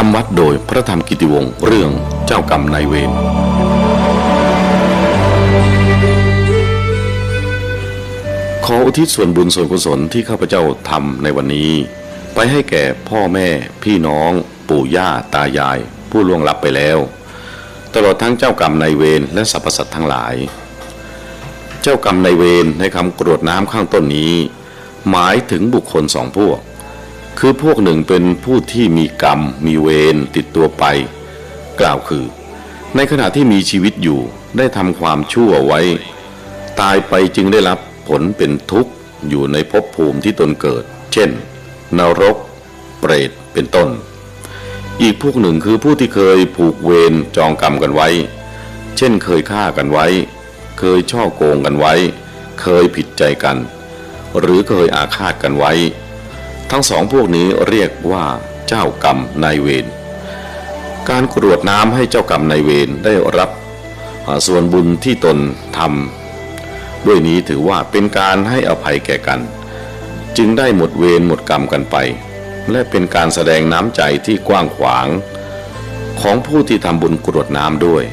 คำวัดโดยพระธรรมกิติวงศ์เรื่องเจ้ากรรมนายเวรขออุทิศส่วนบุญส่วนกุศลที่ข้าพเจ้าทำในวันนี้ ไปให้แก่พ่อแม่พี่น้อง ปู่ย่าตายาย ผู้ล่วงลับไปแล้ว ตลอดทั้งเจ้ากรรมนายเวรและสรรพสัตว์ทั้งหลาย เจ้ากรรมนายเวรในคำกรวดน้ำข้างต้นนี้ หมายถึงบุคคลสองพวก คือพวกหนึ่งเป็นผู้ที่มีกรรม มีเวรติดตัวไป กล่าวคือ ในขณะที่มีชีวิตอยู่ได้ทำความชั่วไว้ ตายไปจึงได้รับผลเป็นทุกข์อยู่ในภพภูมิที่ตนเกิด เช่น นรก เปรตเป็นต้น อีกพวกหนึ่งคือผู้ที่เคยผูกเวรจองกรรมกันไว้ เช่นเคยฆ่ากันไว้ เคยช่อโกงกันไว้ เคยผิดใจกัน หรือเคยอาฆาตกันไว้ ทั้งสองพวกนี้เรียกว่าเจ้ากรรมนายเวร การกรวดน้ำให้เจ้ากรรมนายเวรได้รับส่วนบุญที่ตนทำด้วยนี้ถือว่าเป็นการให้อภัยแก่กัน จึงได้หมดเวรหมดกรรมกันไป และเป็นการแสดงน้ำใจที่กว้างขวาง ของผู้ที่ทำบุญกรวดน้ำด้วย